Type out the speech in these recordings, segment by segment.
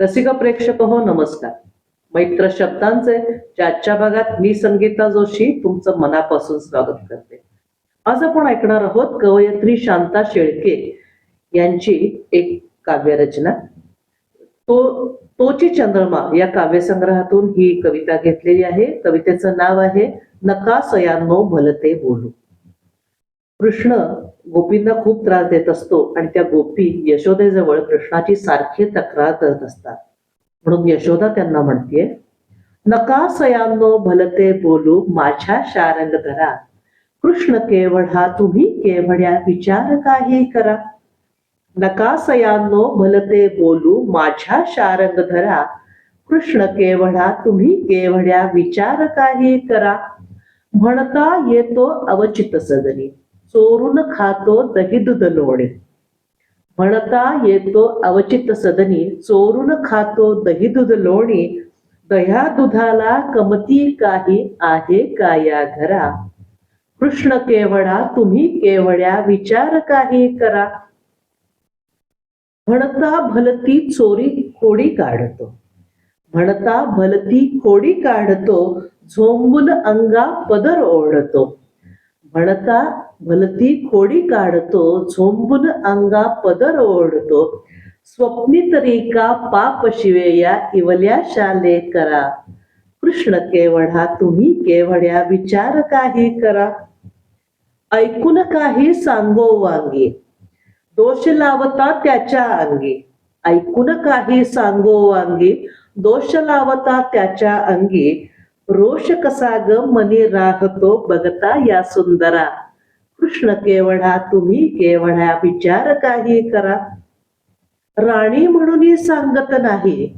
रसिक प्रेक्षक हो नमस्कार. मैत्र शब्दांचे आजच्या भागात मी संगीता जोशी तुमचं मनापासून स्वागत करते. आज आपण ऐकणार आहोत कवयत्री शांता शेळके यांची एक काव्यरचना. तो तोची चंद्रमा या काव्यसंग्रहातून ही कविता घेतलेली आहे. कवितेचं नाव आहे नका सयांनो भलते बोलू. कृष्ण गोपींना खूप त्रास देत असतो आणि त्या गोपी यशोदेजवळ कृष्णाची सारखी तक्रार करत असतात. म्हणून यशोदा त्यांना म्हणतेय नका सयांनो भलते बोलू माझ्या शारंग धरा. कृष्ण केवळ हा तुम्ही केवढ्या विचार काही करा. नकासयानो भलते बोलू माझ्या शारंग धरा. कृष्ण केवढा तुम्ही केवढ्या विचार काही करा. म्हणता येतो अवचित सदनी चोरून खातो दही दूध लोणे म्हणता येतो अवचित सदनी चोरून खातो दही दूध लोणी दह्या दुधाला कमती काही आहे का या घरा? कृष्ण केवढा तुम्ही केवढ्या विचार काही करा. म्हणता भलती चोरी खोडी काढतो. म्हणता भलती खोडी काढतो झोंबून अंगा पदर ओढतो. म्हणता भलती खोडी काढतो झोंबून अंगा पदर ओढतो. स्वप्नी तरी का पाप शिवेया इवल्या शाले करा. कृष्ण केवढा तुम्ही केवढ्या विचार काही करा. ऐकून काही सांगो वांगी. दोष लावता त्याच्या अंगी. ऐकून काही सांगो वांगी. दोष लावता त्याच्या अंगी. रोष कसा ग मनी राहतो बघता या सुंदरा. कृष्ण केवढा तुम्ही केवढा विचार काही करा. राणी म्हणून सांगत नाही.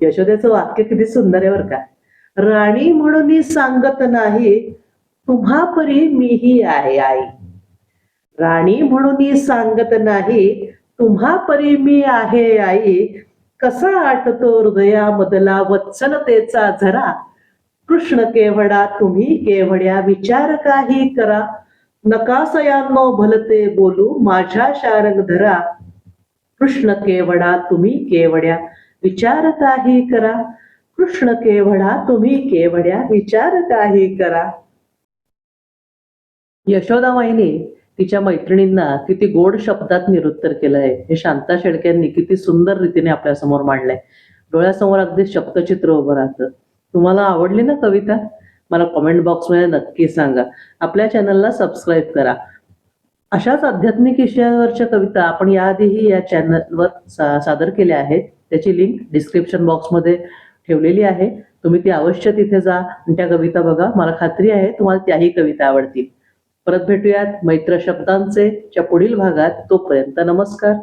यशोदेचं वाक्य किती सुंदर आहे बर का. राणी म्हणून सांगत नाही तुम्हा परी मीही आहे आई. राणी म्हणून सांगत नाही तुम्हा परी मी आहे आई. कसा आटतो हृदयामधला वत्सलतेचा झरा. कृष्ण केवडा तुम्ही केवड्या विचार काही करा. नकासयानो भलते बोलू माझ्या शारंग धरा. कृष्ण केवडा तुम्ही केवड्या विचार काही करा. कृष्ण केवडा तुम्ही केवड्या विचार काही करा. यशोदामाईने तिच्या मैत्रिणींना किती गोड शब्दात निरुत्तर केलंय. हे शांता शेळक्यांनी किती सुंदर रीतीने आपल्यासमोर मांडलंय. डोळ्यासमोर अगदी शब्दचित्र उभं राहतं. तुम्हाला आवडली ना कविता? मला कमेंट बॉक्समध्ये नक्की सांगा. आपल्या चॅनलला सबस्क्राईब करा. अशाच आध्यात्मिक विषयावरच्या कविता आपण याआधीही या चॅनलवर सा सादर केल्या आहेत. त्याची लिंक डिस्क्रिप्शन बॉक्समध्ये ठेवलेली आहे. तुम्ही ती अवश्य तिथे जा आणि त्या कविता बघा. मला खात्री आहे तुम्हाला त्याही कविता आवडतील. परत भेटूयात मैत्र शब्दांचे च्या पुढील भागात. तोपर्यंत नमस्कार.